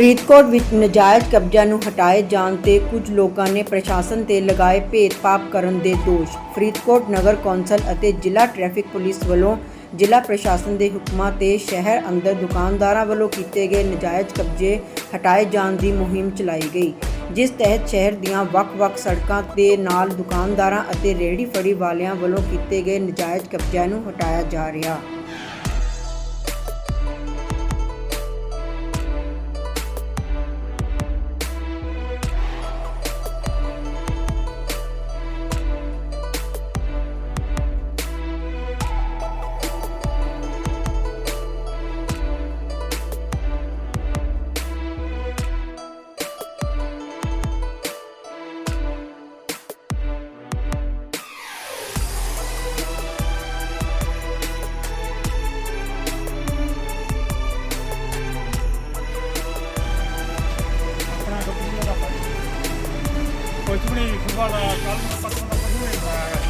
ਫਰੀਦਕੋਟ ਵਿੱਚ ਨਜਾਇਜ਼ ਕਬਜ਼ਿਆਂ ਨੂੰ ਹਟਾਏ ਜਾਣ ਤੇ ਕੁਝ ਲੋਕਾਂ ਨੇ ਪ੍ਰਸ਼ਾਸਨ ਤੇ ਲਗਾਏ ਭੇਦਭਾਵ ਕਰਨ ਦੇ ਦੋਸ਼। ਫਰੀਦਕੋਟ ਨਗਰ ਕੌਂਸਲ ਅਤੇ ਜ਼ਿਲ੍ਹਾ ਟ੍ਰੈਫਿਕ ਪੁਲਿਸ ਵੱਲੋਂ ਜ਼ਿਲ੍ਹਾ ਪ੍ਰਸ਼ਾਸਨ ਦੇ ਹੁਕਮਾਂ ਤੇ ਸ਼ਹਿਰ ਅੰਦਰ ਦੁਕਾਨਦਾਰਾਂ ਵੱਲੋਂ ਕੀਤੇ ਗਏ ਨਜਾਇਜ਼ ਕਬਜ਼ੇ ਹਟਾਏ ਜਾਣ ਦੀ ਮੁਹਿੰਮ ਚਲਾਈ ਗਈ, ਜਿਸ ਤਹਿਤ ਸ਼ਹਿਰ ਦੀਆਂ ਵੱਖ-ਵੱਖ ਸੜਕਾਂ ਦੇ ਨਾਲ ਦੁਕਾਨਦਾਰਾਂ ਅਤੇ ਰੇਹੜੀ ਫੜੀ ਵਾਲਿਆਂ ਵੱਲੋਂ ਕੀਤੇ ਗਏ ਨਜਾਇਜ਼ ਕਬਜ਼ਿਆਂ ਨੂੰ ਹਟਾਇਆ ਜਾ ਰਿਹਾ। ਕੁਝ ਵੀ ਨਹੀਂ ਸੁਬਾਹ ਦਾ ਕੱਲ ਪਰਸੋਂ ਦਾ ਕੁਝ ਨਹੀਂ ਬਣਾਇਆ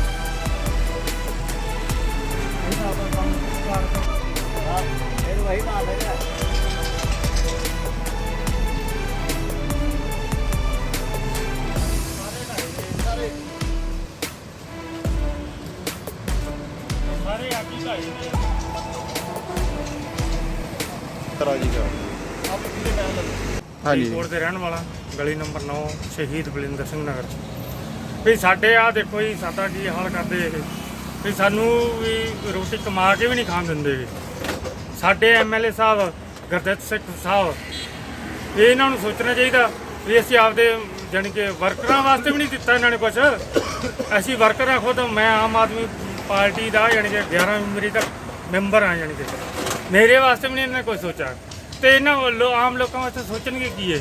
ਇਹਦਾ ਆਪਣਾ ਕੰਮ ਕਰ ਫਿਰ ਵਹੀ ਮਾਲ ਹੈ ਸਾਰੇ ਆਕੀ ਭਾਈ ਨੇ। ਤਰ੍ਹਾਂ ਜੀ ਕਰ। ਆਪ ਕਿਹਦੇ ਟਾਈਮ ਲੱਗੇ? ਹਾਂਜੀ। ਕੋਟ ਦੇ ਰਹਿਣ ਵਾਲਾ, ਗਲੀ ਨੰਬਰ 9 ਸ਼ਹੀਦ ਬਲਿੰਦਰ ਸਿੰਘ ਨਗਰ ਵੀ ਸਾਡੇ ਆ ਦੇਖੋ ਜੀ, ਸਾਡਾ ਕੀ ਹਾਲ ਕਰਦੇ ਇਹ। ਵੀ ਸਾਨੂੰ ਵੀ ਰੋਟੀ ਕਮਾ ਕੇ ਵੀ ਨਹੀਂ ਖਾਣ ਦਿੰਦੇ ਵੀ ਸਾਡੇ ਐਮਐਲਏ ਸਾਹਿਬ, ਗੁਰਦਿੱਤ ਸਿੰਘ ਸਾਹਿਬ, ਇਹ ਇਹਨਾਂ ਨੂੰ ਸੋਚਣਾ ਚਾਹੀਦਾ ਵੀ ਅਸੀਂ ਆਪਦੇ, ਜਾਣੀ ਕਿ ਵਰਕਰਾਂ ਵਾਸਤੇ ਵੀ ਨਹੀਂ ਦਿੱਤਾ ਇਹਨਾਂ ਨੇ ਕੁਝ ਅਸੀਂ ਵਰਕਰ ਆ ਖੁਦ, ਮੈਂ ਆਮ ਆਦਮੀ ਪਾਰਟੀ ਦਾ, ਜਾਣੀ ਕਿ 11 ਮੈਂਬਰੀ ਦਾ ਮੈਂਬਰ ਆ, ਜਾਣੀ ਕਿ। ਮੇਰੇ ਵਾਸਤੇ ਵੀ ਨਹੀਂ ਇਹਨਾਂ ਨੇ ਕੁਝ ਸੋਚਿਆ। ਤੇ ਇਹਨਾਂ ਵੱਲੋਂ ਆਮ ਲੋਕਾਂ ਵਾਸਤੇ ਸੋਚਣਗੇ ਕੀ ਹੈ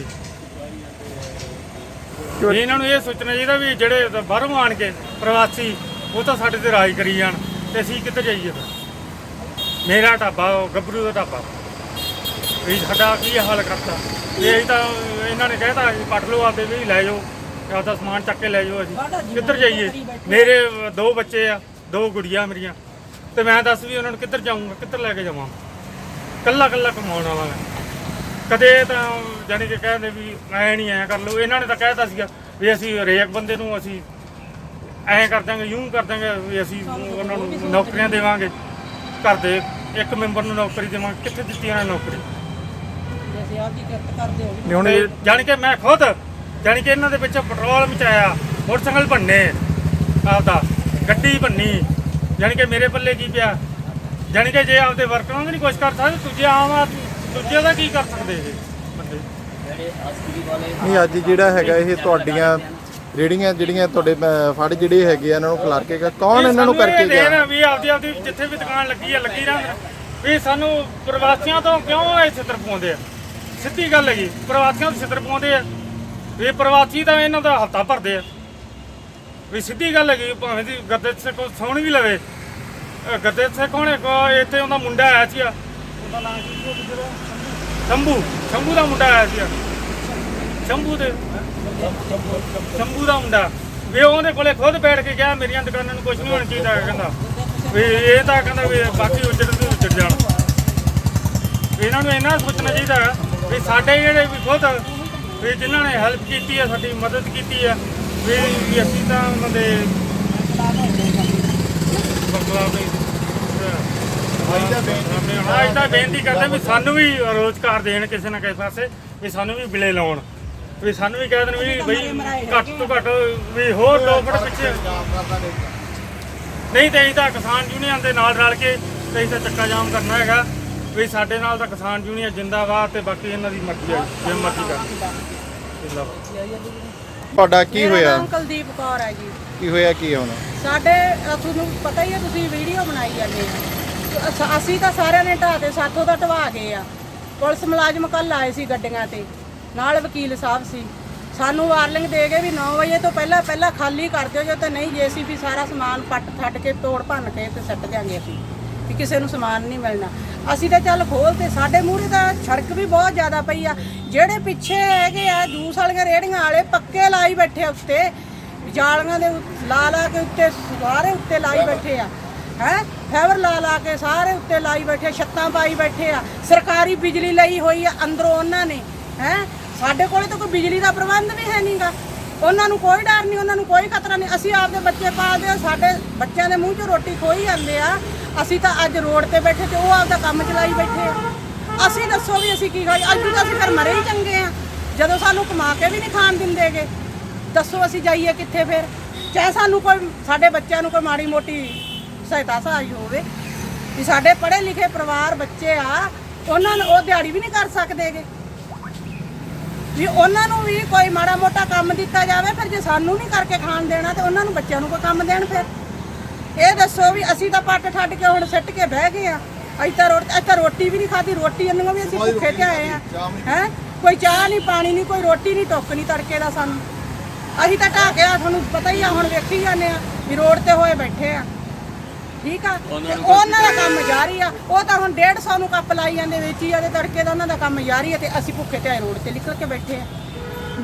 ਵੀ ਇਹਨਾਂ ਨੂੰ ਇਹ ਸੋਚਣਾ ਚਾਹੀਦਾ ਵੀ ਜਿਹੜੇ ਬਾਹਰੋਂ ਆਣ ਕੇ ਪ੍ਰਵਾਸੀ ਉਹ ਤਾਂ ਸਾਡੇ ਤੇ ਰਾਜ ਕਰੀ ਜਾਣ ਤੇ ਅਸੀਂ ਕਿੱਧਰ ਜਾਈਏ ਫਿਰ? ਮੇਰਾ ਢਾਬਾ ਉਹ ਗੱਭਰੂ ਦਾ ਢਾਬਾ। ਵੀ ਸਾਡਾ ਕੀ ਹਾਲ ਕਰਤਾ? ਇਹ ਤਾਂ ਇਹਨਾਂ ਨੇ ਕਹਿਤਾ ਅਸੀਂ ਪੱਟ ਲਓ ਆਪਦੇ ਵੀ ਲੈ ਜਾਓ ਤੇ ਆਪਦਾ ਸਮਾਨ ਚੱਕ ਕੇ ਲੈ ਜਾਓ ਅਸੀਂ। ਕਿੱਧਰ ਜਾਈਏ? ਮੇਰੇ ਦੋ ਬੱਚੇ ਆ ਦੋ ਗੁੜੀਆਂ ਮੇਰੀਆਂ। ਤੇ ਮੈਂ ਦੱਸ ਵੀ ਉਹਨਾਂ ਨੂੰ ਕਿੱਧਰ ਜਾਊਂਗਾ ਕਿੱਧਰ ਲੈ ਕੇ ਜਾਵਾਂ? ਕੱਲਾ ਕੱਲਾ ਕਮਾਉਣ ਵਾਲਾ ਮੈਂ ਕਦੇ ਤਾਂ ਜਾਨੀ ਕਿ ਕਹਿੰਦੇ ਵੀ ਐ ਨਹੀਂ ਐ ਕਰ ਲਓ। ਇਹਨਾਂ ਨੇ ਤਾਂ ਕਹਿਤਾ ਸੀਗਾ ਵੀ ਅਸੀਂ ਹਰੇਕ ਬੰਦੇ ਨੂੰ ਅਸੀਂ ਐ ਕਰ ਦਾਂਗੇ ਯੂੰ ਕਰ ਦਾਂਗੇ ਵੀ ਅਸੀਂ ਉਹਨਾਂ ਨੂੰ ਨੌਕਰੀਆਂ ਦੇਵਾਂਗੇ। ਘਰ ਦੇ ਇੱਕ ਮੈਂਬਰ ਨੂੰ ਨੌਕਰੀ ਦੇਵਾਂਗੇ। ਕਿੱਥੇ ਦਿੱਤੀ ਇਹਨਾਂ ਨੇ ਨੌਕਰੀ? ਜੇ ਆਪ ਦੀ ਕਿਰਤ ਕਰਦੇ ਹੋ? ਨਹੀਂ ਹੁਣ ਜਾਣੀ ਕਿ ਮੈਂ ਖੁਦ ਜਾਣੀ ਕਿ ਇਹਨਾਂ ਦੇ ਵਿੱਚ ਪੈਟਰੋਲ ਮਚਾਇਆ ਮੋਟਰਸਾਈਕਲ ਭੰਨੇ ਆਪਦਾ ਗੱਡੀ ਭੰਨੀ। ਜਾਣੀ ਕਿ ਮੇਰੇ ਪੱਲੇ ਕੀ ਪਿਆ? ਜਾਣੀ ਕਿ ਜੇ ਆਪਦੇ ਵਰਕਰਾਂ ਦਾ ਨਹੀਂ ਕੁਝ ਕਰ ਸਕਦੇ ਦੂਜੇ ਆਮ ਆਦਮੀ ਦੂਜੇ ਦਾ ਕੀ ਕਰ ਸਕਦੇ ਇਹ ਬੰਦੇ? ਨਹੀਂ ਅੱਜ ਜਿਹੜਾ ਹੈਗਾ ਇਹ ਤੁਹਾਡੀਆਂ ਰੇੜੀਆਂ ਜਿਹੜੀਆਂ ਤੁਹਾਡੇ ਅਹ, ਫੜ ਜਿਹੜੇ ਹੈਗੇ ਆ ਇਹਨਾਂ ਨੂੰ ਖਿਲਾਰ ਕੇ ਗਿਆ। ਕੌਣ ਇਹਨਾਂ ਨੂੰ ਕਰਕੇ ਗਿਆ? ਗਿਆ ਵੀ ਆਪਦੀ ਆਪਦੀ ਜਿੱਥੇ ਵੀ ਦੁਕਾਨ ਲੱਗੀ ਆ ਲੱਗੀ ਰਹਿਣ ਵੀ ਸਾਨੂੰ ਪ੍ਰਵਾਸੀਆਂ ਤੋਂ ਕਿਉਂ ਇਹ ਛਿੱਤਰ ਪਾਉਂਦੇ ਆ? ਸਿੱਧੀ ਗੱਲ ਹੈਗੀ ਪ੍ਰਵਾਸੀਆਂ ਤੋਂ ਛਿੱਤਰ ਪਾਉਂਦੇ ਆ। ਇਹ ਪ੍ਰਵਾਸੀ ਤਾਂ ਇਹਨਾਂ ਦਾ ਹੱਥਾ ਭਰਦੇ ਆ। ਵੀ ਸਿੱਧੀ ਗੱਲ ਹੈਗੀ ਭਾਵੇਂ ਦੀ ਗੱਦੇ ਸੇ ਕੋ ਸੌਣ ਵੀ ਲਵੇ ਗੱਦੇ ਸੇ ਕੋਣੇ ਕੋ ਇੱਥੇ ਉਹਦਾ ਮੁੰਡਾ ਆਇਆ ਸੀ ਉਹਦਾ ਨਾਮ ਕੀ ਸੀ ਉਹ ਕਿਸੇ ਦਾ ਸ਼ੰਭੂ। ਸ਼ੰਭੂ ਦਾ ਮੁੰਡਾ ਆਇਆ ਸੀ ਸ਼ੰਭੂ ਦੇ। ਸ਼ੰਭੂ ਦਾ ਮੁੰਡਾ। ਵੀ ਉਹਦੇ ਕੋਲੇ ਖੁਦ ਬੈਠ ਕੇ ਗਿਆ ਮੇਰੀਆਂ ਦੁਕਾਨਾਂ ਨੂੰ ਕੁਝ ਨਹੀਂ ਹੋਣਾ ਚਾਹੀਦਾ ਕਹਿੰਦਾ। ਵੀ ਇਹ ਤਾਂ ਕਹਿੰਦਾ ਵੀ ਬਾਕੀ ਉੱਜੜ ਤੇ ਉੱਜੜ ਜਾਣ। ਇਹਨਾਂ ਨੂੰ ਇਹਨਾਂ ਸੋਚਣਾ ਚਾਹੀਦਾ ਵੀ ਸਾਡੇ ਜਿਹੜੇ ਵੀ ਖੁਦ ਵੀ ਜਿਨ੍ਹਾਂ ਨੇ ਹੈਲਪ ਕੀਤੀ ਹੈ ਸਾਡੀ ਮਦਦ ਕੀਤੀ ਹੈ ਵੀ ਅਸੀਂ ਤਾਂ ਉਹਨਾਂ ਦੇ ਅੱਜ ਤਾਂ ਬੇਨਤੀ ਕਰਦੇ ਵੀ ਸਾਨੂੰ ਵੀ ਰੋਜ਼ਗਾਰ ਦੇਣ ਕਿਸੇ ਨਾ ਕਿਸੇ ਪਾਸੇ ਵੀ ਸਾਨੂੰ ਵੀ ਬਿਲੇ ਲਾਉਣ। ਵੀ ਸਾਨੂੰ ਵੀ ਕਹਿ ਦੇਣ ਵੀ ਬਈ ਘੱਟ ਤੋਂ ਘੱਟ ਵੀ ਹੋਰ ਦੋ ਫੁੱਟ ਪਿੱਛੇ ਨਹੀਂ ਤੇ ਅਸੀਂ ਤਾਂ ਕਿਸਾਨ ਯੂਨੀਅਨ ਦੇ ਨਾਲ ਰਲ ਕੇ ਤੇ ਅਸੀਂ ਤਾਂ ਚੱਕਾ ਜਾਮ ਕਰਨਾ ਹੈਗਾ। ਵੀ ਸਾਡੇ ਨਾਲ ਤਾਂ ਕਿਸਾਨ ਯੂਨੀਅਨ ਜਿੰਦਾਬਾਦ ਤੇ ਬਾਕੀ ਇਹਨਾਂ ਦੀ ਮਰਜ਼ੀ ਹੈ ਜੇ ਮਰਜ਼ੀ ਕਰ। ਜਿੰਦਾਬਾਦ। ਤੁਹਾਡਾ ਕੀ ਮੇਰਾ ਹੋਇਆ? ਨਾਮ ਕੁਲਦੀਪ ਕੌਰ ਹੈ ਜੀ। ਕੀ ਹੋਇਆ ਕੀ ਹੁਣ? ਸਾਡੇ ਅ, ਤੁਹਾਨੂੰ ਪਤਾ ਹੀ ਹੈ ਤੁਸੀਂ ਵੀਡੀਓ ਬਣਾਈ ਜਾਂਦੇ ਆ ਅਸ- ਅਸੀਂ ਤਾਂ ਸਾਰਿਆਂ ਨੇ ਢਾਹ ਤੇ ਸਾਥੋਂ ਤਾਂ ਢਵਾ ਗਏ ਆ। ਪੁਲਿਸ ਮੁਲਾਜ਼ਮ ਕੱਲ ਆਏ ਸੀ ਗੱਡੀਆਂ ਤੇ। ਨਾਲ ਵਕੀਲ ਸਾਹਿਬ ਸੀ। ਸਾਨੂੰ ਵਾਰਨਿੰਗ ਦੇ ਗਏ ਵੀ 9 ਵਜੇ ਤੋਂ ਪਹਿਲਾਂ ਪਹਿਲਾਂ ਖਾਲੀ ਕਰ ਦਿਓ ਜੇ ਤਾਂ ਨਹੀਂ ਜੇਸੀਬੀ ਸਾਰਾ ਸਮਾਨ ਪੱਟ ਫੱਟ ਕੇ ਤੋੜ ਭੰਨ ਕੇ ਤੇ ਸੱਟ ਦਿਆਂਗੇ ਅਸੀਂ। ਵੀ ਕਿਸੇ ਨੂੰ ਸਮਾਨ ਨਹੀਂ ਮਿਲਣਾ। ਅਸੀਂ ਤਾਂ ਚੱਲ ਖੋਲ ਤੇ ਸਾਡੇ ਮੂਹਰੇ ਤਾਂ ਸੜਕ ਵੀ ਬਹੁਤ ਜ਼ਿਆਦਾ ਪਈ ਆ। ਜਿਹੜੇ ਪਿੱਛੇ ਹੈਗੇ ਆ, ਜੂਸ ਵਾਲੀਆਂ ਰੇੜੀਆਂ ਵਾਲੇ ਪੱਕੇ ਲਾਈ ਬੈਠੇ ਆ ਉੱਤੇ। ਜਾਲੀਆਂ ਦੇ ਉ- ਲਾ ਲਾ ਕੇ ਉੱਤੇ ਸਾਰੇ ਉੱਤੇ ਲਾਈ ਬੈਠੇ ਆ। ਹੈ? ਫੈਵਰ ਲਾ ਲਾ ਕੇ ਸਾਰੇ ਉੱਤੇ ਲਾਈ ਬੈਠੇ ਛੱਤਾਂ ਪਾਈ ਬੈਠੇ ਆ। ਸਰਕਾਰੀ ਬਿਜਲੀ ਲਈ ਹੋਈ ਆ ਅੰਦਰੋਂ ਉਹਨਾਂ ਨੇ। ਹੈ? ਸਾਡੇ ਕੋਲੇ ਤਾਂ ਕੋਈ ਬਿਜਲੀ ਦਾ ਪ੍ਰਬੰਧ ਵੀ ਹੈ ਨਹੀਂਗਾ ਉਹਨਾਂ ਨੂੰ ਕੋਈ ਡਰ ਨਹੀਂ, ਉਹਨਾਂ ਨੂੰ ਕੋਈ ਖਤਰਾ ਨਹੀਂ। ਅਸੀਂ ਆਪਦੇ ਬੱਚੇ ਪਾਲਦੇ ਆ, ਸਾਡੇ ਬੱਚਿਆਂ ਦੇ ਮੂੰਹ 'ਚ ਰੋਟੀ ਖੋਈ ਜਾਂਦੇ ਆ। ਅਸੀਂ ਤਾਂ ਅੱਜ ਰੋਡ ਤੇ ਬੈਠੇ ਤੇ ਉਹ ਆਪਦਾ ਕੰਮ ਚਲਾਈ ਬੈਠੇ ਆ। ਅਸੀਂ ਦੱਸੋ ਵੀ ਅਸੀਂ ਕੀ ਖਾਈ ਅੱਜ ਤਾਂ ਅਸੀਂ ਫਿਰ ਮਰੇ ਹੀ ਚੰਗੇ ਆ। ਜਦੋਂ ਸਾਨੂੰ ਕਮਾ ਕੇ ਵੀ ਨਹੀਂ ਖਾਣ ਦਿੰਦੇਗੇ। ਦੱਸੋ ਅਸੀਂ ਜਾਈਏ ਕਿੱਥੇ ਫਿਰ? ਚਾਹੇ ਸਾਨੂੰ ਕੋਈ ਸਾਡੇ ਬੱਚਿਆਂ ਨੂੰ ਕੋਈ ਮਾੜੀ ਮੋਟੀ ਸਹਾਇਤਾ ਸਹਾਈ ਹੋਵੇ। ਵੀ ਸਾਡੇ ਪੜ੍ਹੇ ਲਿਖੇ ਪਰਿਵਾਰ ਬੱਚੇ ਆ, ਉਹਨਾਂ ਨੂੰ ਉਹ ਦਿਹਾੜੀ ਵੀ ਨਹੀਂ ਕਰ ਸਕਦੇਗੇ। ਵੀ ਉਹਨਾਂ ਨੂੰ ਵੀ ਕੋਈ ਮਾੜਾ ਮੋਟਾ ਕੰਮ ਦਿੱਤਾ ਜਾਵੇ, ਫਿਰ ਜੇ ਸਾਨੂੰ ਨਹੀਂ ਕਰਕੇ ਖਾਣ ਦੇਣਾ, ਤੇ ਉਹਨਾਂ ਨੂੰ ਬੱਚਿਆਂ ਨੂੰ ਕੋਈ ਕੰਮ ਦੇਣ ਫਿਰ? ਇਹ ਦੱਸੋ ਵੀ ਅਸੀਂ ਤਾਂ ਪੱਟ ਠੱਡ ਕੇ ਹੁਣ ਸਿੱਟ ਕੇ ਬਹਿ ਗਏ ਆ। ਅਸੀਂ ਤਾਂ ਰੋਟੀ ਤਾਂ ਰੋਟੀ ਵੀ ਨਹੀਂ ਖਾਧੀ ਰੋਟੀ ਅੰਨੋਂ ਵੀ ਅਸੀਂ ਭੁੱਖੇ ਤੇ ਆਏ ਆ। ਹੈ? ਕੋਈ ਚਾਹ ਨਹੀਂ ਪਾਣੀ ਨਹੀਂ ਕੋਈ ਰੋਟੀ ਨਹੀਂ ਟੁੱਕ ਨਹੀਂ ਤੜਕੇ ਦਾ ਸਾਨੂੰ। ਅਸੀਂ ਤਾਂ ਢਾਹ ਆ ਤੁਹਾਨੂੰ ਪਤਾ ਹੀ ਆ ਹੁਣ ਵੇਖੀ ਜਾਂਦੇ ਆ ਵੀ ਰੋਡ ਤੇ ਹੋਏ ਬੈਠੇ ਆ। ਠੀਕ ਆ? ਤੇ ਉਹਨਾਂ ਦਾ ਕੰਮ ਜਾਰੀ ਆ। ਉਹ ਤਾਂ ਹੁਣ 150 ਨੂੰ ਕੱਪ ਲਾਈ ਜਾਂਦੇ ਵੇਚੀ ਜਾਂਦੇ ਤੜਕੇ ਦਾ ਉਹਨਾਂ ਦਾ ਕੰਮ ਜਾਰੀ ਆ ਤੇ ਅਸੀਂ ਭੁੱਖੇ ਤੇ ਆਏ ਰੋਡ ਤੇ ਨਿਕਲ ਕੇ ਬੈਠੇ ਆ।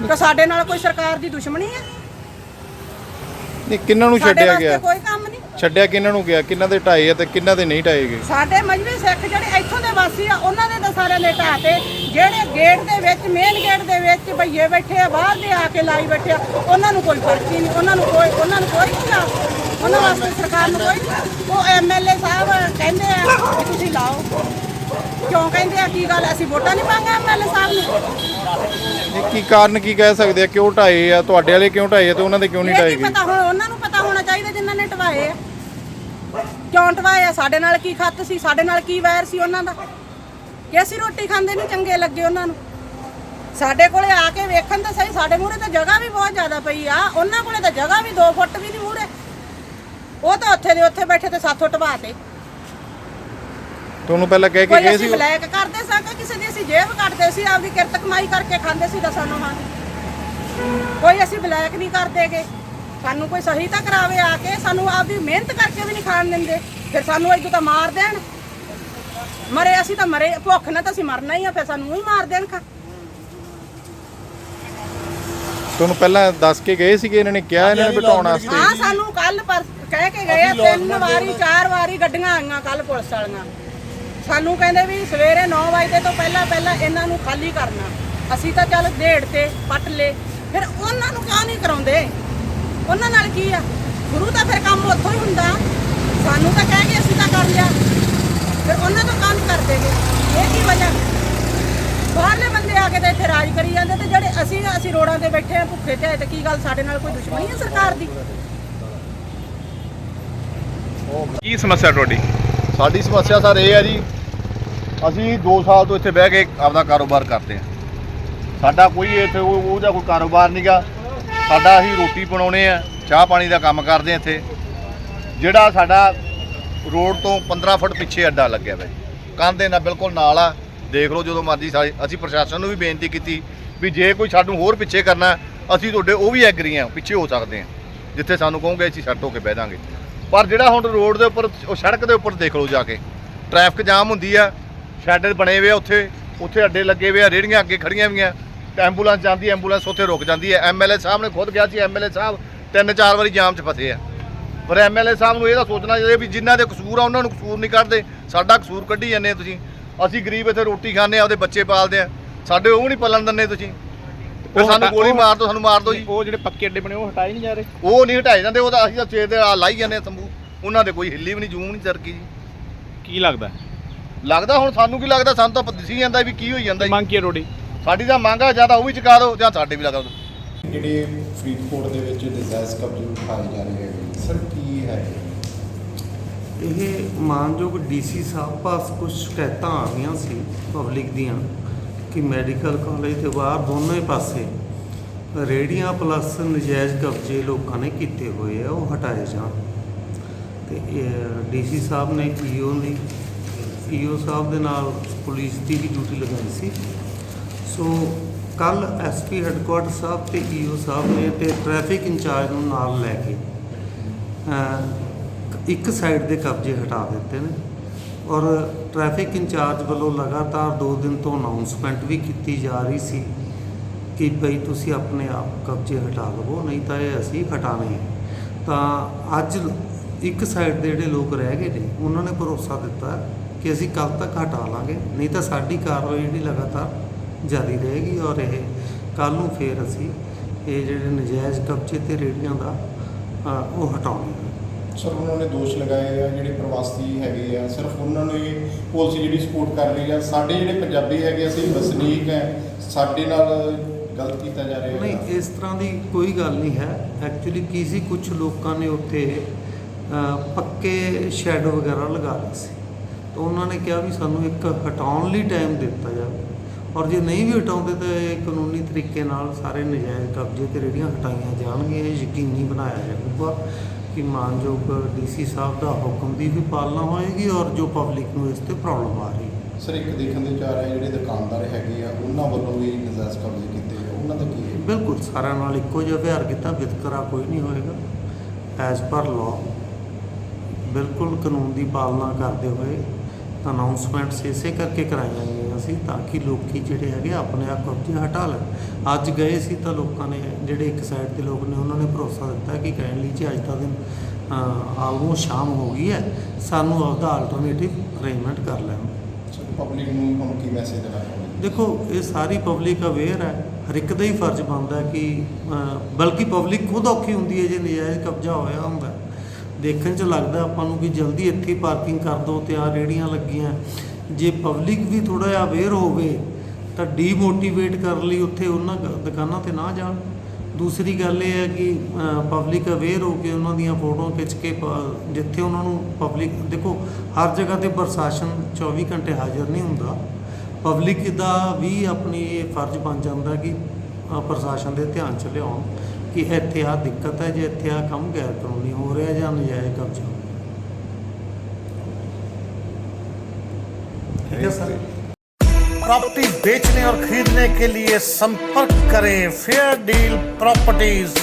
ਕਿ ਸਾਡੇ ਨਾਲ ਕੋਈ ਸਰਕਾਰ ਦੀ ਦੁਸ਼ਮਣੀ ਆ? ਨਹੀਂ ਕਿੰਨਾਂ ਨੂੰ ਛੱਡਿਆ ਗਿਆ? ਕੋਈ ਕੰਮ ਛੱਡਿਆ ਕਿੰਨਾਂ ਨੂੰ ਗਿਆ ਕਿੰਨਾਂ ਦੇ ਢਾਏ ਆ ਤੇ ਕਿੰਨਾਂ ਦੇ ਨਹੀਂ ਢਾਏ ਗਏ? ਸਾਡੇ ਮਜਬੀ ਸਿੱਖ ਜਿਹੜੇ ਇੱਥੋਂ ਦੇ ਵਾਸੀ ਆ ਉਹਨਾਂ ਦੇ ਤਾਂ ਸਾਰਿਆਂ ਨੇ ਢਾਹ ਤੇ। ਜਿਹੜੇ ਗੇਟ ਦੇ ਵਿੱਚ ਮੇਨ ਗੇਟ ਦੇ ਵਿੱਚ ਭਈਏ ਬੈਠੇ ਆ ਬਾਹਰ ਦੇ ਆ ਕੇ ਲਾਈ ਬੈਠੇ ਆ ਉਹਨਾਂ ਨੂੰ ਕੋਈ ਫ਼ਰਕ ਹੀ ਨਹੀਂ ਉਹਨਾਂ ਨੂੰ ਕੋਈ ਉਹਨਾਂ ਨੂੰ ਕੋਈ ਨਹੀਂ ਲਾ ਉਹਨਾਂ ਵਾਸਤੇ ਸਰਕਾਰ ਨੂੰ ਕੋਈ ਨਹੀਂ। ਉਹ ਐਮਐਲਏ ਸਾਹਿਬ ਕਹਿੰਦੇ ਆ ਕਿ ਤੁਸੀਂ ਲਾਓ। ਕਿਉਂ ਕਹਿੰਦੇ ਆ? ਕੀ ਗੱਲ? ਅਸੀਂ ਵੋਟਾਂ ਨਹੀਂ ਪਾਂਗੇ ਐਮਐਲਏ ਸਾਹਿਬ ਨੂੰ। ਇਹ ਕੀ ਕਾਰਨ ਕੀ ਕਹਿ ਸਕਦੇ ਆ? ਕਿਉਂ ਢਾਏ ਆ? ਤੁਹਾਡੇ ਵਾਲੇ ਕਿਉਂ ਢਾਏ ਆ ਤੇ ਉਹਨਾਂ ਦੇ ਕਿਉਂ ਨਹੀਂ ਇਹ ਢਾਏ ਗਏ? ਪਤਾ ਹੁਣ ਉਹਨਾਂ ਨੂੰ ਪਤਾ ਹੋਣਾ ਚਾਹੀਦਾ ਜਿਨ੍ਹਾਂ ਨੇ ਟਵਾਏ ਆ। ਕਿਉਂ ਟਵਾਏ ਆ ਸਾਡੇ ਨਾਲ ਕੀ ਖੱਤ ਸੀ ਸਾਡੇ ਨਾਲ ਕੀ ਵੈਰ ਸੀ ਉਹਨਾਂ ਦਾ? ਕਿ ਅਸੀਂ ਰੋਟੀ ਖਾਂਦੇ ਨਹੀਂ ਚੰਗੇ ਲੱਗੇ ਉਹਨਾਂ ਨੂੰ? ਸਾਡੇ ਕੋਲੇ ਆ ਕੇ ਵੇਖਣ ਤਾਂ ਸਹੀ ਸਾਡੇ ਮੂਹਰੇ ਤਾਂ ਜਗ੍ਹਾ ਵੀ ਬਹੁਤ ਜ਼ਿਆਦਾ ਪਈ ਆ। ਉਹਨਾਂ ਕੋਲੇ ਤਾਂ ਜਗ੍ਹਾ ਵੀ 2 ਫੁੱਟ ਵੀ ਨਹੀਂ ਮੂਹਰੇ। ਉਹ ਤਾਂ ਉੱਥੇ ਦੇ ਉੱਥੇ ਬੈਠੇ ਤੇ ਸਾਥੋਂ ਟਵਾਤੇ ਤੁਹਾਨੂੰ ਪਹਿਲਾਂ ਕਹਿ ਕੇ ਕੋਈ ਗਏ ਅਸੀਂ ਸੀ ਬਲੈਕ ਕਰਦੇ ਸਾਂ ਕਿ ਕਿਸੇ ਦੀ ਅਸੀਂ ਜੇਬ ਕੱਟਦੇ ਸੀ ਆਪਦੀ ਕਿਰਤ ਕਮਾਈ ਕਰਕੇ ਖਾਂਦੇ ਸੀ ਦਸਾਂ ਨੂੰ ਹਾਂ ਕੋਈ ਅਸੀਂ ਬਲੈਕ ਨਹੀਂ ਕਰਦੇਗੇ ਸਾਨੂੰ ਕੋਈ ਸਹੀ ਤਾਂ ਕਰਾਵੇ ਆ ਕੇ ਸਾਨੂੰ ਆਪਦੀ ਮਿਹਨਤ ਕਰਕੇ ਵੀ ਨਹੀਂ ਖਾਣ ਦਿੰਦੇ। ਫਿਰ ਸਾਨੂੰ ਇਦੋਂ ਤਾਂ ਮਾਰ ਦੇਣ। ਮਰੇ ਅਸੀਂ ਤਾਂ ਮਰੇ ਭੁੱਖ ਨਾਲ ਤਾਂ ਅਸੀਂ ਮਰਨਾ ਹੀ ਆ ਫਿਰ ਸਾਨੂੰ ਹੀ ਮਾਰ ਦੇਣ ਖਾ। ਤੁਹਾਨੂੰ ਪਹਿਲਾਂ ਦੱਸ ਕੇ ਗਏ ਸੀਗੇ ਇਹਨਾਂ ਨੇ ਕਿਹਾ ਇਹਨਾਂ ਨੇ ਬਿਠਾਉਣ ਵਾਸਤੇ? ਹਾਂ ਸਾਨੂੰ ਕੱਲ ਪਰ ਕਹਿ ਕੇ ਗਏ ਆ, ਤਿੰਨ ਵਾਰੀ ਚਾਰ ਵਾਰੀ ਗੱਡੀਆਂ ਆਈਆਂ ਕੱਲ ਪੁਲਿਸ ਵਾਲੀਆਂ। ਸਾਨੂੰ ਕਹਿੰਦੇ ਵੀ ਸਵੇਰੇ 9 ਵਜੇ ਤੋਂ ਪਹਿਲਾਂ ਪਹਿਲਾਂ ਇਹਨਾਂ ਨੂੰ ਖਾਲੀ ਕਰਨਾ। ਅਸੀਂ ਤਾਂ ਚੱਲ ਢੇੜ ਤੇ ਪੱਟ ਲੇ ਫਿਰ ਉਹਨਾਂ ਨੂੰ ਕਿਉਂ ਨਹੀਂ ਕਰਾਉਂਦੇ? ਉਹਨਾਂ ਨਾਲ ਕੀ ਆ? ਗੁਰੂ ਤਾਂ ਫਿਰ ਕੰਮ ਉੱਥੋਂ ਹੀ ਹੁੰਦਾ। ਸਾਨੂੰ ਤਾਂ ਕਹਿ ਕੇ ਅਸੀਂ ਤਾਂ ਕਰ ਲਿਆ। ਫਿਰ ਉਹਨਾਂ ਤੋਂ ਕੰਮ ਕਰਦੇਗੇ ਇਹ ਕੀ ਵਜ੍ਹਾ? ਬਾਹਰਲੇ ਬੰਦੇ ਆ ਕੇ ਤਾਂ ਇੱਥੇ ਰਾਜ ਕਰੀ ਜਾਂਦੇ ਤੇ ਜਿਹੜੇ ਅਸੀਂ ਅਸੀਂ ਰੋਡਾਂ ਤੇ ਬੈਠੇ ਆ ਭੁੱਖੇ ਤੇ ਆਏ ਤੇ ਕੀ ਗੱਲ? ਸਾਡੇ ਨਾਲ ਕੋਈ ਦੁਸ਼ਮਣੀ ਹੈ ਸਰਕਾਰ ਦੀ? ਕੀ ਸਮੱਸਿਆ ਤੁਹਾਡੀ? ਸਾਡੀ ਸਮੱਸਿਆ ਸਰ ਇਹ ਹੈ ਜੀ ਅਸੀਂ 2 ਸਾਲ ਤੋਂ ਇੱਥੇ ਬਹਿ ਕੇ ਆਪਦਾ ਕਾਰੋਬਾਰ ਕਰਦੇ ਹਾਂ ਸਾਡਾ ਕੋਈ ਇੱਥੇ ਉਹ ਉਹਦਾ ਕੋਈ ਕਾਰੋਬਾਰ ਨਹੀਂਗਾ ਸਾਡਾ ਅਸੀਂ ਰੋਟੀ ਬਣਾਉਣੇ ਆ, ਚਾਹ ਪਾਣੀ ਦਾ ਕੰਮ ਕਰਦੇ ਹਾਂ ਇੱਥੇ। ਜਿਹੜਾ ਸਾਡਾ ਰੋਡ ਤੋਂ 15 ਫੁੱਟ ਪਿੱਛੇ ਅੱਡਾ ਲੱਗਿਆ ਵਾ। ਕੰਧ ਦੇ ਨਾਲ ਬਿਲਕੁਲ ਨਾਲ ਆ। ਦੇਖ ਲਓ ਜਦੋਂ ਮਰਜ਼ੀ ਸਾਰੇ ਅਸੀਂ ਪ੍ਰਸ਼ਾਸਨ ਨੂੰ ਵੀ ਬੇਨਤੀ ਕੀਤੀ ਵੀ ਜੇ ਕੋਈ ਸਾਨੂੰ ਹੋਰ ਪਿੱਛੇ ਕਰਨਾ, ਅਸੀਂ ਤੁਹਾਡੇ ਉਹ ਵੀ ਐਗਰੀ ਆ, ਪਿੱਛੇ ਹੋ ਸਕਦੇ ਹਾਂ ਜਿੱਥੇ ਸਾਨੂੰ ਕਹੋਗੇ, ਅਸੀਂ ਛੱਡ ਹੋ ਕੇ ਬਹਿ ਜਾਾਂਗੇ। ਪਰ ਜਿਹੜਾ ਹੁਣ ਰੋਡ ਦੇ ਉੱਪਰ, ਉਹ ਸੜਕ ਦੇ ਉੱਪਰ ਦੇਖ ਲਓ ਜਾ ਕੇ। ਟ੍ਰੈਫਿਕ ਜਾਮ ਹੁੰਦੀ ਆ ਸ਼ੈਡਰ ਬਣੇ ਹੋਏ ਆ ਉੱਥੇ ਉੱਥੇ ਅੱਡੇ ਲੱਗੇ ਹੋਏ ਆ, ਰੇੜੀਆਂ ਅੱਗੇ ਖੜੀਆਂ ਹੋਈਆਂ ਤੇ ਐਂਬੂਲੈਂਸ ਜਾਂਦੀ ਹੈ ਐਂਬੂਲੈਂਸ ਉੱਥੇ ਰੁਕ ਜਾਂਦੀ ਹੈ। ਐਮਐਲਏ ਸਾਹਿਬ ਨੇ ਖੁਦ ਕਿਹਾ ਸੀ ਐਮਐਲਏ ਸਾਹਿਬ ਤਿੰਨ ਚਾਰ ਵਾਰੀ ਜਾਮ 'ਚ ਫਸੇ ਆ। ਪਰ ਐਮਐਲਏ ਸਾਹਿਬ ਨੂੰ ਇਹਦਾ ਸੋਚਣਾ ਚਾਹੀਦਾ ਵੀ ਜਿਨ੍ਹਾਂ ਦੇ ਕਸੂਰ ਆ ਉਹਨਾਂ ਨੂੰ ਕਸੂਰ ਨਹੀਂ ਕੱਢਦੇ। ਸਾਡਾ ਕਸੂਰ ਕੱਢੀ ਜਾਂਦੇ ਤੁਸੀਂ। ਅਸੀਂ ਗਰੀਬ ਇੱਥੇ ਰੋਟੀ ਖਾਂਦੇ ਆ ਆਪਦੇ ਬੱਚੇ ਪਾਲਦੇ ਆ। ਸਾਡੇ ਉਹ ਨਹੀਂ ਪਲਣ ਦਿੰਦੇ ਤੁਸੀਂ। ਉਹ ਸਾਨੂੰ ਗੋਲੀ ਮਾਰ ਦੋ ਸਾਨੂੰ ਮਾਰ ਦੋ ਜੀ। ਉਹ ਜਿਹੜੇ ਪੱਕੇ ਅੱਡੇ ਬਣੇ ਉਹ ਹਟਾਏ ਨਹੀਂ ਜਾ ਰਹੇ। ਉਹ ਨਹੀਂ ਹਟਾਏ ਜਾਂਦੇ ਉਹ ਤਾਂ ਅਸੀਂ ਤਾਂ ਸਵੇਰ ਦੇ ਆ ਲਾਈ ਜਾਂਦੇ ਆ ਤੰਬੂ। ਉਹਨਾਂ ਦੇ ਕੋਈ ਹਿੱਲੀ ਵੀ ਨਹੀਂ ਜੂਮ ਨਹੀਂ ਸਰਕੀ ਜੀ। ਕੀ ਲੱਗਦਾ? ਲੱਗਦਾ ਹੁਣ ਸਾਨੂੰ ਕੀ ਲੱਗਦਾ? ਸਾਨੂੰ ਤਾਂ ਦਿਸੀ ਜਾਂਦਾ ਵੀ ਕੀ ਹੋਈ ਜਾਂਦਾ ਜੀ। ਮੰਗ ਕੀ ਤੁਹਾਡੀ? ਸਾਡੀ ਤਾਂ ਮੰਗ ਆ ਜਾਂ ਤਾਂ ਉਹ ਵੀ ਚੁਕਾ ਦਿਓ ਜਾਂ ਸਾਡੇ ਵੀ ਲਗਾ ਦਿਓ ਜਿਹੜੇ ਫਰੀਦਕੋਟ ਦੇ ਵਿੱਚ ਨਜਾਇਜ਼ ਕਬਜ਼ੇ ਉਠਾਏ ਜਾ ਰਹੇ ਹੈ ਸਰ ਕੀ ਹੈ ਇਹ? ਮਾਨਯੋਗ ਡੀਸੀ ਸਾਹਿਬ ਪਾਸ ਕੁਝ ਸ਼ਿਕਾਇਤਾਂ ਆ ਸੀ ਪਬਲਿਕ ਦੀਆਂ ਕਿ ਮੈਡੀਕਲ ਕਾਲਜ ਦੇ ਬਾਹਰ ਦੋਨੋਂ ਹੀ ਪਾਸੇ ਰੇੜੀਆਂ ਪਲੱਸ ਨਜਾਇਜ਼ ਕਬਜ਼ੇ ਲੋਕਾਂ ਨੇ ਕੀਤੇ ਹੋਏ ਆ ਉਹ ਹਟਾਏ ਜਾਣ। ਤੇ ਡੀਸੀ ਸਾਹਿਬ ਨੇ ਈਓ ਨੇ ਈਓ ਸਾਹਿਬ ਦੇ ਨਾਲ ਪੁਲਿਸ ਦੀ ਵੀ ਡਿਊਟੀ ਲਗਾਈ ਸੀ। ਸੋ ਕੱਲ ਐਸਪੀ ਹੈੱਡਕੁਆਟਰ ਸਾਹਿਬ ਤੇ ਈਓ ਸਾਹਿਬ ਨੇ ਤੇ ਟ੍ਰੈਫਿਕ ਇੰਚਾਰਜ ਨੂੰ ਨਾਲ ਲੈ ਕੇ ਇੱਕ ਸਾਈਡ ਦੇ ਕਬਜ਼ੇ ਹਟਾ ਦਿੱਤੇ ਨੇ ਔਰ ਟ੍ਰੈਫਿਕ ਇੰਚਾਰਜ ਵੱਲੋਂ ਲਗਾਤਾਰ 2 ਦਿਨ ਤੋਂ ਅਨਾਉਂਸਮੈਂਟ ਵੀ ਕੀਤੀ ਜਾ ਰਹੀ ਸੀ ਕਿ ਭਈ ਤੁਸੀਂ ਆਪਣੇ ਆਪ ਕਬਜ਼ੇ ਹਟਾ ਲਵੋ, ਨਹੀਂ ਤਾਂ ਇਹ ਅਸੀਂ ਹਟਾਣੇ ਤਾਂ ਅੱਜ ਇੱਕ ਸਾਈਡ ਦੇ ਜਿਹੜੇ ਲੋਕ ਰਹਿ ਗਏ ਨੇ, ਉਹਨਾਂ ਨੇ ਭਰੋਸਾ ਦਿੱਤਾ ਕਿ ਅਸੀਂ ਕੱਲ ਤੱਕ ਹਟਾ ਲਾਂਗੇ, ਨਹੀਂ ਤਾਂ ਸਾਡੀ ਕਾਰਵਾਈ ਜਿਹੜੀ ਲਗਾਤਾਰ ਜਾਰੀ ਰਹੇਗੀ ਔਰ ਇਹ ਕੱਲ ਨੂੰ ਫੇਰ ਅਸੀਂ ਇਹ ਜਿਹੜੇ ਨਜਾਇਜ਼ ਕਬਜ਼ੇ ਤੇ ਰੇੜੀਆਂ ਦਾ ਅ, ਉਹ ਹਟਾਉਣੇ ਆ ਸਰ ਉਹਨਾਂ ਨੇ ਦੋਸ਼ ਲਗਾਏ ਆ ਜਿਹੜੇ ਪ੍ਰਵਾਸੀ ਹੈਗੇ ਆ ਸਿਰਫ ਉਹਨਾਂ ਨੂੰ ਇਹ ਪਾਲਿਸੀ ਜਿਹੜੀ ਸਪੋਰਟ ਕਰ ਰਹੀ ਆ। ਸਾਡੇ ਜਿਹੜੇ ਪੰਜਾਬੀ ਹੈਗੇ ਅਸੀਂ ਵਸਨੀਕ ਹੈ ਸਾਡੇ ਨਾਲ ਗਲਤ ਕੀਤਾ ਜਾ ਰਿਹਾ ਨਹੀਂ ਹੈ ਇਸ ਤਰ੍ਹਾਂ ਦੀ ਕੋਈ ਗੱਲ ਨਹੀਂ ਹੈ। ਐਕਚੁਅਲੀ ਕੀ ਸੀ ਕੁਝ ਲੋਕਾਂ ਨੇ ਉੱਥੇ ਅ, ਪੱਕੇ ਸ਼ੈਡ ਵਗੈਰਾ ਲਗਾ ਲਏ ਸੀ। ਤਾਂ ਉਹਨਾਂ ਨੇ ਕਿਹਾ ਵੀ ਸਾਨੂੰ ਇੱਕ ਹਟਾਉਣ ਲਈ ਟਾਈਮ ਦਿੱਤਾ ਜਾਵੇ। ਔਰ ਜੇ ਨਹੀਂ ਵੀ ਹਟਾਉਂਦੇ ਤਾਂ ਇਹ ਕਾਨੂੰਨੀ ਤਰੀਕੇ ਨਾਲ ਸਾਰੇ ਨਜਾਇਜ਼ ਕਬਜ਼ੇ ਤੇ ਰੇੜੀਆਂ ਹਟਾਈਆਂ ਜਾਣਗੀਆਂ। ਇਹ ਯਕੀਨੀ ਬਣਾਇਆ ਜਾਊਗਾ ਕਿ ਮਾਨਯੋਗ ਡੀਸੀ ਸਾਹਿਬ ਦਾ ਹੁਕਮ ਦੀ ਵੀ ਪਾਲਣਾ ਹੋਏਗੀ ਔਰ ਜੋ ਪਬਲਿਕ ਨੂੰ ਇਸ ਤੇ ਪ੍ਰੋਬਲਮ ਆ ਰਹੀ ਹੈ। ਸਰ ਇੱਕ ਦੇਖਣ ਦੇ ਚਾਹ ਰਹੇ ਜਿਹੜੇ ਦੁਕਾਨਦਾਰ ਹੈਗੇ ਆ ਉਹਨਾਂ ਵੱਲੋਂ ਵੀ ਨਜਾਇਜ਼ ਕਬਜ਼ੇ ਕੀਤੇ ਆ। ਉਹਨਾਂ ਦਾ ਕੀ ਹੈ? ਬਿਲਕੁਲ ਸਾਰਿਆਂ ਨਾਲ ਇੱਕੋ ਜਿਹਾ ਵਿਹਾਰ ਕੀਤਾ ਵਿਤਕਰਾ ਕੋਈ ਨਹੀਂ ਹੋਏਗਾ। ਐਜ਼ ਪਰ ਲਾਅ ਬਿਲਕੁਲ ਕਾਨੂੰਨ ਦੀ ਪਾਲਣਾ ਕਰਦੇ ਹੋਏ ਅਨਾਉਂਸਮੈਂਟਸ ਇਸੇ ਕਰਕੇ ਕਰਾਈਆਂ ਗਈਆਂ ਸੀ ਤਾਂ ਕਿ ਲੋਕੀ ਜਿਹੜੇ ਹੈਗੇ ਆਪਣੇ ਆਪ ਕਬਜ਼ੇ ਹਟਾ ਲੈਣ। ਅੱਜ ਗਏ ਸੀ ਤਾਂ ਲੋਕਾਂ ਨੇ ਜਿਹੜੇ ਇੱਕ ਸਾਈਡ ਦੇ ਲੋਕ ਨੇ ਉਹਨਾਂ ਨੇ ਭਰੋਸਾ ਦਿੱਤਾ ਕਿ ਕਾਈਂਡਲੀ ਜੀ ਅੱਜ ਦਾ ਦਿਨ ਆਲਮੋਸਟ ਸ਼ਾਮ ਹੋ ਗਈ ਹੈ ਸਾਨੂੰ ਆਪਦਾ ਆਲਟਰਨੇਟਿਵ ਅਰੇਂਜਮੈਂਟ ਕਰ ਲੈਣ। ਪਬਲਿਕ ਨੂੰ ਹੁਣ ਕੀ ਮੈਸੇਜ ਦੇਣਾ ਦੇਖੋ ਇਹ ਸਾਰੀ ਪਬਲਿਕ ਅਵੇਅਰ ਹੈ ਹਰ ਇੱਕ ਦਾ ਹੀ ਫਰਜ਼ ਬਣਦਾ ਕਿ ਬਲਕਿ ਪਬਲਿਕ ਖੁਦ ਔਖੀ ਹੁੰਦੀ ਹੈ ਜੇ ਨਜਾਇਜ਼ ਕਬਜ਼ਾ ਹੋਇਆ ਹੁੰਦਾ। ਦੇਖਣ 'ਚ ਲੱਗਦਾ ਆਪਾਂ ਨੂੰ ਕਿ ਜਲਦੀ ਇੱਥੇ ਪਾਰਕਿੰਗ ਕਰ ਦਿਓ ਤੇ ਆ ਰੇੜੀਆਂ ਲੱਗੀਆਂ। ਜੇ ਪਬਲਿਕ ਵੀ ਥੋੜਾ ਜਿਹਾ ਅਵੇਅਰ ਹੋਵੇ ਤਾਂ ਡੀਮੋਟੀਵੇਟ ਕਰਨ ਲਈ ਉੱਥੇ ਉਹਨਾਂ ਗ- ਦੁਕਾਨਾਂ ਤੇ ਨਾ ਜਾਣ। ਦੂਸਰੀ ਗੱਲ ਇਹ ਹੈ ਕਿ ਪਬਲਿਕ ਅਵੇਅਰ ਹੋ ਕੇ ਉਹਨਾਂ ਦੀਆਂ ਫੋਟੋਆਂ ਖਿੱਚ ਕੇ ਜਿੱਥੇ ਉਹਨਾਂ ਨੂੰ ਪਬਲਿਕ ਦੇਖੋ, ਹਰ ਜਗ੍ਹਾ ਤੇ ਪ੍ਰਸ਼ਾਸਨ 24 ਘੰਟੇ ਹਾਜ਼ਰ ਨਹੀਂ ਹੁੰਦਾ। ਪਬਲਿਕ ਦਾ ਵੀ ਆਪਣੀ ਇਹ ਫਰਜ਼ ਬਣ ਜਾਂਦਾ ਕਿ ਪ੍ਰਸ਼ਾਸਨ ਦੇ ਧਿਆਨ ਚ ਲਿਆਉਣ ਕਿ ਇੱਥੇ ਆ ਦਿੱਕਤ ਹੈ, ਜੇ ਇੱਥੇ ਆ ਕੰਮ ਗੈਰ ਕਾਨੂੰਨੀ ਹੋ ਰਿਹਾ ਜਾਂ ਨਜਾਇਜ਼ ਕਬਜ਼ਾ ਹੋ ਰਿਹਾ। ਠੀਕ ਹੈ ਸਰ प्रॉपर्टी बेचने और खरीदने के लिए संपर्क करें फेयर डील प्रॉपर्टीज